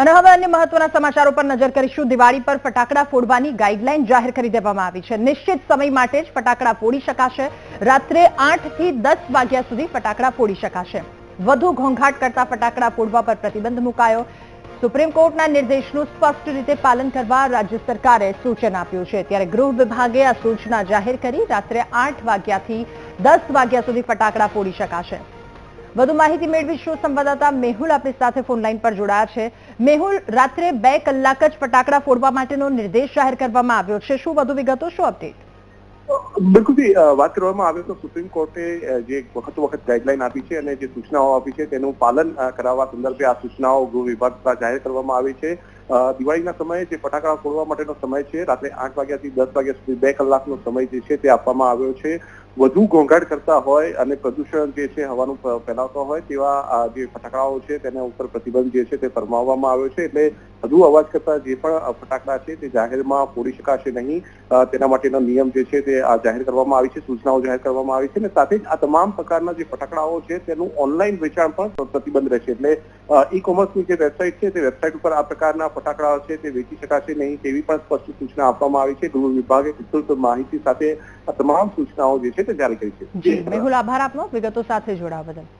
અને હવે અન્ય મહત્વના સમાચારો પર નજર કરીશું. દિવાળી પર ફટાકડા ફોડવાની ગાઈડલાઈન જાહેર કરી દેવામાં આવી છે. નિશ્ચિત સમય માટે જ ફટાકડા ફોડી શકાશે. રાત્રે આઠથી દસ વાગ્યા સુધી ફટાકડા ફોડી શકાશે. વધુ ઘોંઘાટ કરતા ફટાકડા ફોડવા પર પ્રતિબંધ મુકાયો. સુપ્રીમ કોર્ટના નિર્દેશનું સ્પષ્ટ રીતે પાલન કરવા રાજ્ય સરકારે સૂચન આપ્યું છે. ત્યારે ગૃહ વિભાગે આ સૂચના જાહેર કરી રાત્રે આઠ વાગ્યાથી દસ વાગ્યા સુધી ફટાકડા ફોડી શકાશે. વધુ માહિતી મેળવીશું. સંવાદદાતા મેહુલ આપણી સાથે ફોન લાઈન પર જોડાયા છે. મેહુલ, રાત્રે બે કલાક જ ફટાકડા ફોડવા માટેનો નિર્દેશ જાહેર કરવામાં આવ્યો છે. શું વધુ વિગતો, શું અપડેટ? બિલકુલથી વાત કરવામાં આવે તો સુપ્રીમ કોર્ટે જે વખત વખત ગાઈડલાઈન આપી છે અને જે સૂચનાઓ આપી છે તેનું પાલન કરાવવા સંદર્ભે આ સૂચનાઓ ગૃહ વિભાગ દ્વારા જાહેર કરવામાં આવી છે. દિવાળીના સમયે જે ફટાકડા ફોડવા માટેનો સમય છે, રાત્રે આઠ વાગ્યાથી દસ વાગ્યા સુધી બે કલાકનો સમય જે છે તે આપવામાં આવ્યો છે. વધુ ઘોંઘાટ કરતા હોય અને પ્રદૂષણ જે છે હવાનું ફેલાવતા હોય તેવા જે ફટાકડાઓ છે તેના ઉપર પ્રતિબંધ જે છે તે ફરમાવવામાં આવ્યો છે. એટલે વધુ અવાજ કરતા જે પણ ફટાકડા છે તે જાહેરમાં ફોડી શકાશે નહીં. તેના માટેના નિયમ જે છે તે જાહેર કરવામાં આવી છે, સૂચનાઓ જાહેર કરવામાં આવી છે અને સાથે જ આ તમામ પ્રકારના જે ફટાકડાઓ છે તેનું ઓનલાઈન વેચાણ પણ પ્રતિબંધ રહેશે. એટલે ઈ કોમર્સની જે વેબસાઇટ છે તે વેબસાઇટ ઉપર આ પ્રકારના ફટાકડાઓ છે તે વેચી શકાશે નહીં તેવી પણ સ્પષ્ટ સૂચના આપવામાં આવી છે. ગૃહ વિભાગે વિસ્તૃત માહિતી સાથે આ તમામ સૂચનાઓ જે છે તે જારી કરી છે. મેહુલ આભાર આપનો. વિગતો સાથે જોડાવા બદલ.